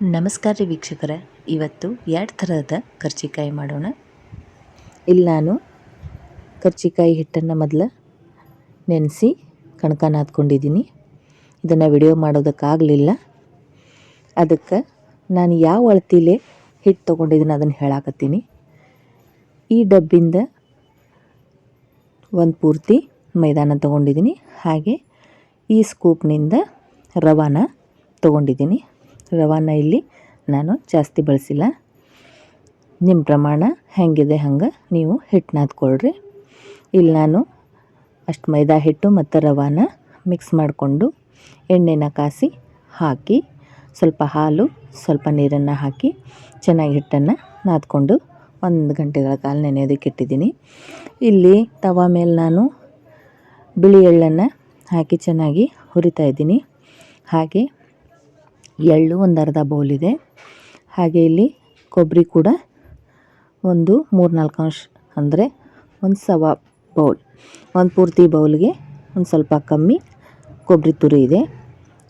ನಮಸ್ಕಾರ ರೀ ವೀಕ್ಷಕರ. ಇವತ್ತು ಎರಡು ಥರದ ಕರ್ಜಿಕಾಯಿ ಮಾಡೋಣ. ಇಲ್ಲಿ ನಾನು ಕರ್ಜಿಕಾಯಿ ಹಿಟ್ಟನ್ನು ಮೊದಲು ನೆನೆಸಿ ಕಣಕ ನಾದ್ಕೊಂಡಿದ್ದೀನಿ ಇದನ್ನು ವಿಡಿಯೋ ಮಾಡೋದಕ್ಕಾಗಲಿಲ್ಲ. ಅದಕ್ಕೆ ನಾನು ಯಾವ ಅಳತಿಲೆ ಹಿಟ್ಟು ತೊಗೊಂಡಿದ್ದೀನಿ ಅದನ್ನು ಹೇಳಾಕತ್ತೀನಿ. ಈ ಡಬ್ಬಿಂದ ಒಂದು ಪೂರ್ತಿ ಮೈದಾನ ತೊಗೊಂಡಿದ್ದೀನಿ. ಹಾಗೆ ಈ ಸ್ಕೂಪ್ನಿಂದ ರವಾನ ತೊಗೊಂಡಿದ್ದೀನಿ. ರವಾನ ಇಲ್ಲಿ ನಾನು ಜಾಸ್ತಿ ಬಳಸಿಲ್ಲ. ನಿಮ್ಮ ಪ್ರಮಾಣ ಹೆಂಗಿದೆ ಹಂಗೆ ನೀವು ಹಿಟ್ಟು ನಾದ್ಕೊಳ್ರಿ ಇಲ್ಲಿ ನಾನು ಅಷ್ಟು ಮೈದಾ ಹಿಟ್ಟು ಮತ್ತು ರವಾನ ಮಿಕ್ಸ್ ಮಾಡಿಕೊಂಡು ಎಣ್ಣೆನ ಕಾಸಿ ಹಾಕಿ ಸ್ವಲ್ಪ ಹಾಲು, ಸ್ವಲ್ಪ ನೀರನ್ನು ಹಾಕಿ ಚೆನ್ನಾಗಿ ಹಿಟ್ಟನ್ನು ನಾದ್ಕೊಂಡು ಒಂದು ಗಂಟೆಗಳ ಕಾಲ ನೆನೆಯೋದಕ್ಕೆ ಇಟ್ಟಿದ್ದೀನಿ. ಇಲ್ಲಿ ತವ ಮೇಲೆ ನಾನು ಬಿಳಿ ಎಳ್ಳನ್ನು ಹಾಕಿ ಚೆನ್ನಾಗಿ ಹುರಿತಾ ಇದ್ದೀನಿ. ಹಾಗೆ ಎಳ್ಳು ಒಂದು ಅರ್ಧ ಇದೆ. ಹಾಗೆ ಇಲ್ಲಿ ಕೊಬ್ಬರಿ ಕೂಡ ಒಂದು ಮೂರು ನಾಲ್ಕು ಅಂಶ ಅಂದರೆ ಒಂದು ಸವಾ ಬೌಲ್ ಒಂದು ಪೂರ್ತಿ ಬೌಲ್ಗೆ ಒಂದು ಸ್ವಲ್ಪ ಕಮ್ಮಿ ಕೊಬ್ಬರಿ ತುರಿ ಇದೆ.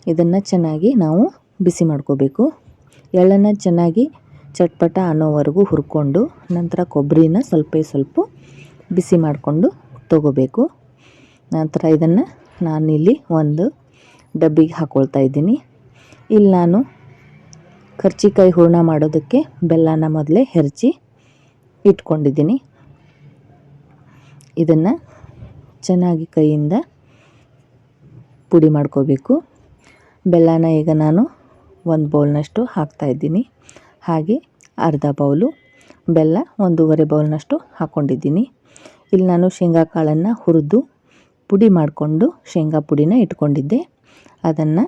ಇದನ್ನು ಚೆನ್ನಾಗಿ ನಾವು ಬಿಸಿ ಮಾಡ್ಕೋಬೇಕು. ಎಳ್ಳನ್ನು ಚೆನ್ನಾಗಿ ಚಟ್ಪಟ ಅನ್ನೋವರೆಗೂ ಹುರ್ಕೊಂಡು ನಂತರ ಕೊಬ್ಬರಿನ ಸ್ವಲ್ಪ ಸ್ವಲ್ಪ ಬಿಸಿ ಮಾಡಿಕೊಂಡು ತಗೋಬೇಕು. ನಂತರ ಇದನ್ನು ನಾನಿಲ್ಲಿ ಒಂದು ಡಬ್ಬಿಗೆ ಹಾಕ್ಕೊಳ್ತಾ ಇದ್ದೀನಿ. ಇಲ್ಲಿ ನಾನು ಕರ್ಚಿಕಾಯಿ ಹೂರ್ಣ ಮಾಡೋದಕ್ಕೆ ಬೆಲ್ಲನ ಮೊದಲೇ ಹೆರ್ಚಿ ಇಟ್ಕೊಂಡಿದ್ದೀನಿ. ಇದನ್ನು ಚೆನ್ನಾಗಿ ಕೈಯಿಂದ ಪುಡಿ ಮಾಡ್ಕೋಬೇಕು. ಬೆಲ್ಲನ ಈಗ ನಾನು ಒಂದು ಬೌಲ್ನಷ್ಟು ಹಾಕ್ತಾಯಿದ್ದೀನಿ ಹಾಗೆ ಅರ್ಧ ಬೌಲು ಬೆಲ್ಲ ಒಂದೂವರೆ ಬೌಲ್ನಷ್ಟು ಹಾಕ್ಕೊಂಡಿದ್ದೀನಿ ಇಲ್ಲಿ ನಾನು ಶೇಂಗಾ ಕಾಳನ್ನು ಹುರಿದು ಪುಡಿ ಮಾಡಿಕೊಂಡು ಶೇಂಗಾ ಪುಡಿನ ಇಟ್ಕೊಂಡಿದ್ದೆ. ಅದನ್ನು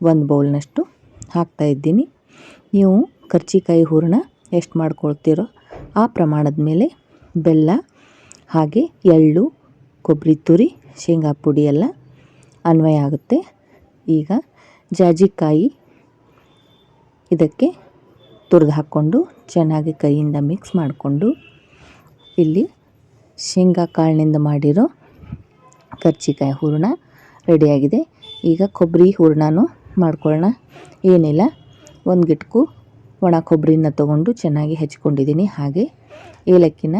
ಒಂದು ಬೌಲ್ನಷ್ಟು ಹಾಕ್ತಾಯಿದ್ದೀನಿ ನೀವು ಕರ್ಜಿಕಾಯಿ ಹೂರಣ ಎಷ್ಟು ಮಾಡ್ಕೊಳ್ತೀರೋ ಆ ಪ್ರಮಾಣದ ಮೇಲೆ ಬೆಲ್ಲ, ಹಾಗೆ ಎಳ್ಳು ಕೊಬ್ಬರಿ ತುರಿ, ಶೇಂಗಾ ಪುಡಿ ಎಲ್ಲ ಅನ್ವಯ ಆಗುತ್ತೆ. ಈಗ ಜಾಜಿಕಾಯಿ ಇದಕ್ಕೆ ತುರಿದು ಹಾಕ್ಕೊಂಡು ಚೆನ್ನಾಗಿ ಕೈಯಿಂದ ಮಿಕ್ಸ್ ಮಾಡಿಕೊಂಡು ಇಲ್ಲಿ ಶೇಂಗಾ ಕಾಳಿನಿಂದ ಮಾಡಿರೋ ಕರ್ಜಿಕಾಯಿ ಹೂರಣ ರೆಡಿಯಾಗಿದೆ. ಈಗ ಕೊಬ್ಬರಿ ಹೂರಣನೂ ಮಾಡ್ಕೊಳ್ಳೋಣ ಏನಿಲ್ಲ, ಒಂದು ಗಿಟ್ಕು ಒಣ ಕೊಬ್ಬರಿನ ತೊಗೊಂಡು ಚೆನ್ನಾಗಿ ಹೆಚ್ಕೊಂಡಿದ್ದೀನಿ ಹಾಗೆ ಏಲಕ್ಕಿನ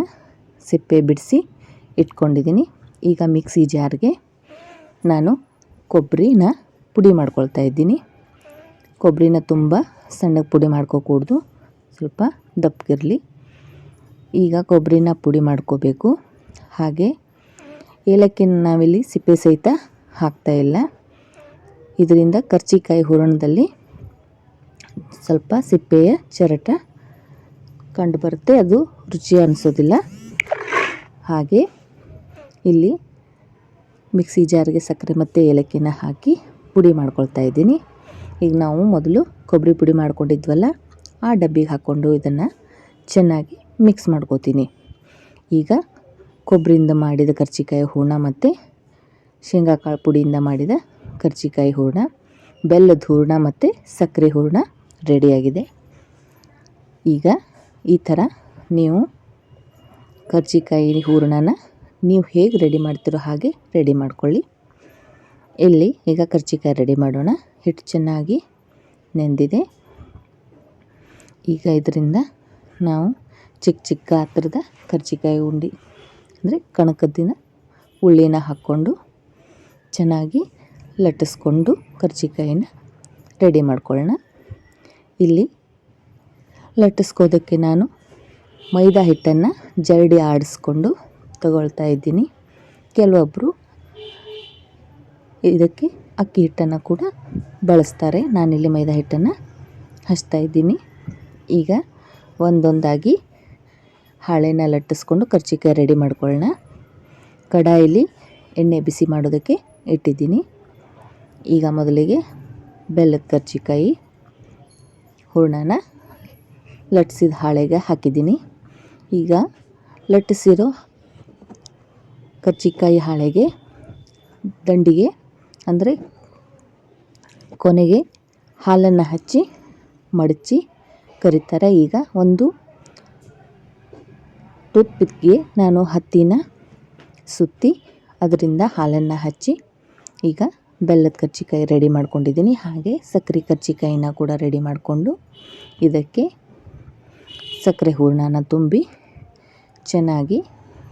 ಸಿಪ್ಪೆ ಬಿಡಿಸಿ ಇಟ್ಕೊಂಡಿದ್ದೀನಿ ಈಗ ಮಿಕ್ಸಿ ಜಾರ್ಗೆ ನಾನು ಕೊಬ್ಬರಿನ ಪುಡಿ ಮಾಡ್ಕೊಳ್ತಾ ಇದ್ದೀನಿ. ಕೊಬ್ಬರಿನ ತುಂಬ ಸಣ್ಣಗೆ ಪುಡಿ ಮಾಡ್ಕೋಕೂಡ್ದು, ಸ್ವಲ್ಪ ದಪ್ಪಗಿರಲಿ ಈಗ ಕೊಬ್ಬರಿನ ಪುಡಿ ಮಾಡ್ಕೋಬೇಕು. ಹಾಗೆ ಏಲಕ್ಕಿನ ನಾವಿಲ್ಲಿ ಸಿಪ್ಪೆ ಸಹಿತ ಹಾಕ್ತಾಯಿಲ್ಲ ಇದರಿಂದ ಕರ್ಚಿಕಾಯಿ ಹೂರಣದಲ್ಲಿ ಸ್ವಲ್ಪ ಸಿಪ್ಪೆಯ ಚರಟ ಕಂಡು ಬರುತ್ತೆ. ಅದು ರುಚಿ ಅನಿಸೋದಿಲ್ಲ. ಹಾಗೆ ಇಲ್ಲಿ ಮಿಕ್ಸಿ ಜಾರಿಗೆ ಸಕ್ಕರೆ ಮತ್ತು ಏಲಕ್ಕಿನ ಹಾಕಿ ಪುಡಿ ಮಾಡ್ಕೊಳ್ತಾ ಇದ್ದೀನಿ. ಈಗ ನಾವು ಮೊದಲು ಕೊಬ್ಬರಿ ಪುಡಿ ಮಾಡ್ಕೊಂಡಿದ್ವಲ್ಲ, ಆ ಡಬ್ಬಿಗೆ ಹಾಕ್ಕೊಂಡು ಇದನ್ನು ಚೆನ್ನಾಗಿ ಮಿಕ್ಸ್ ಮಾಡ್ಕೋತೀನಿ. ಈಗ ಕೊಬ್ಬರಿಯಿಂದ ಮಾಡಿದ ಕರ್ಚಿಕಾಯಿ ಹೂರ್ಣ ಮತ್ತು ಶೇಂಗಾಕಾಳು ಪುಡಿಯಿಂದ ಮಾಡಿದ ಕರ್ಜಿಕಾಯಿ ಹೂರಣ, ಬೆಲ್ಲದ ಹೂರಣ ಮತ್ತು ಸಕ್ಕರೆ ಹೂರಣ ರೆಡಿಯಾಗಿದೆ. ಈಗ ಈ ಥರ ನೀವು ಕರ್ಜಿಕಾಯಿ ಹೂರಣನ ನೀವು ಹೇಗೆ ರೆಡಿ ಮಾಡ್ತೀರೋ ಹಾಗೆ ರೆಡಿ ಮಾಡ್ಕೊಳ್ಳಿ. ಇಲ್ಲಿ ಈಗ ಕರ್ಜಿಕಾಯಿ ರೆಡಿ ಮಾಡೋಣ. ಹಿಟ್ಟು ಚೆನ್ನಾಗಿ ನೆಂದಿದೆ. ಈಗ ಇದರಿಂದ ನಾವು ಚಿಕ್ಕ ಚಿಕ್ಕ ಗಾತ್ರದ ಕರ್ಜಿಕಾಯಿ ಉಂಡೆ, ಅಂದರೆ ಕಣಕದ್ದಿನ ಉಳ್ಳಿನ ಹಾಕ್ಕೊಂಡು ಚೆನ್ನಾಗಿ ಲಟ್ಟಿಸ್ಕೊಂಡು ಕರ್ಜಿಕಾಯಿನ ರೆಡಿ ಮಾಡ್ಕೊಳ್ಳೋಣ. ಇಲ್ಲಿ ಲಟ್ಟಿಸ್ಕೋದಕ್ಕೆ ನಾನು ಮೈದಾ ಹಿಟ್ಟನ್ನು ಜರಡಿ ಆಡಿಸ್ಕೊಂಡು ತಗೊಳ್ತಾ ಇದ್ದೀನಿ. ಕೆಲವೊಬ್ಬರು ಇದಕ್ಕೆ ಅಕ್ಕಿ ಹಿಟ್ಟನ್ನು ಕೂಡ ಬಳಸ್ತಾರೆ. ನಾನಿಲ್ಲಿ ಮೈದಾ ಹಿಟ್ಟನ್ನು ಹಚ್ತಾ ಇದ್ದೀನಿ. ಈಗ ಒಂದೊಂದಾಗಿ ಹಾಳೆನ ಲಟ್ಟಿಸ್ಕೊಂಡು ಕರ್ಜಿಕಾಯಿ ರೆಡಿ ಮಾಡ್ಕೊಳ್ಳೋಣ. ಕಡಾಯಲ್ಲಿ ಎಣ್ಣೆ ಬಿಸಿ ಮಾಡೋದಕ್ಕೆ ಇಟ್ಟಿದ್ದೀನಿ. ಈಗ ಮೊದಲಿಗೆ ಬೆಲ್ಲದ ಕರ್ಜಿಕಾಯಿ, ಹೂರ್ಣನ ಲಟ್ಟಿಸಿದ ಹಾಳೆಗೆ ಹಾಕಿದ್ದೀನಿ. ಈಗ ಲಟ್ಟಿಸಿರೋ ಕರ್ಜಿಕಾಯಿ ಹಾಳೆಗೆ ದಂಡಿಗೆ, ಅಂದರೆ ಕೊನೆಗೆ ಹಾಲನ್ನು ಹಚ್ಚಿ, ಮಡಚಿ ಕರಿತಾರೆ. ಈಗ ಒಂದು ಟೂತ್ಪಿಕ್ಗೆ ನಾನು ಹತ್ತಿನ ಸುತ್ತಿ ಅದರಿಂದ ಹಾಲನ್ನು ಹಚ್ಚಿ ಈಗ ಬೆಲ್ಲದ ಕರ್ಜಿಕಾಯಿ ರೆಡಿ ಮಾಡ್ಕೊಂಡಿದ್ದೀನಿ. ಹಾಗೆ ಸಕ್ಕರೆ ಕರ್ಜಿಕಾಯಿನ ಕೂಡ ರೆಡಿ ಮಾಡಿಕೊಂಡು ಇದಕ್ಕೆ ಸಕ್ಕರೆ ಹೂರಣನ ತುಂಬಿ ಚೆನ್ನಾಗಿ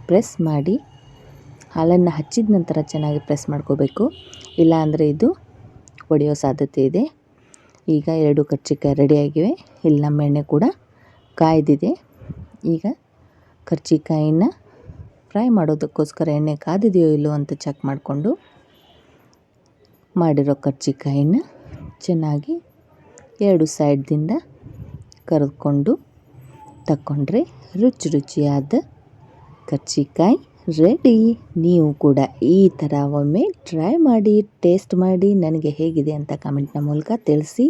ಪ್ರೆಸ್ ಮಾಡಿ ಹಾಲನ್ನು ಹಚ್ಚಿದ ನಂತರ ಚೆನ್ನಾಗಿ ಪ್ರೆಸ್ ಮಾಡ್ಕೋಬೇಕು. ಇಲ್ಲಾಂದರೆ ಇದು ಒಡೆಯೋ ಸಾಧ್ಯತೆ ಇದೆ. ಈಗ ಎರಡು ಕರ್ಜಿಕಾಯಿ ರೆಡಿಯಾಗಿವೆ ಇಲ್ಲಿ ನಮ್ಮ ಎಣ್ಣೆ ಕೂಡ ಕಾಯ್ದಿದೆ. ಈಗ ಕರ್ಜಿಕಾಯಿನ ಫ್ರೈ ಮಾಡೋದಕ್ಕೋಸ್ಕರ ಎಣ್ಣೆ ಕಾದಿದೆಯೋ ಇಲ್ಲೋ ಅಂತ ಚೆಕ್ ಮಾಡಿಕೊಂಡು ಮಾಡಿರೋ ಕರ್ಜಿಕಾಯಿನ ಚೆನ್ನಾಗಿ ಎರಡು ಸೈಡ್ದಿಂದ ಕರೆದುಕೊಂಡು ತಕ್ಕೊಂಡ್ರೆ ರುಚಿ ರುಚಿಯಾದ ಕರ್ಜಿಕಾಯಿ ರೆಡಿ. ನೀವು ಕೂಡ ಈ ಥರ ಒಮ್ಮೆ ಟ್ರೈ ಮಾಡಿ, ಟೇಸ್ಟ್ ಮಾಡಿ, ನನಗೆ ಹೇಗಿದೆ ಅಂತ ಕಮೆಂಟ್ನ ಮೂಲಕ ತಿಳಿಸಿ.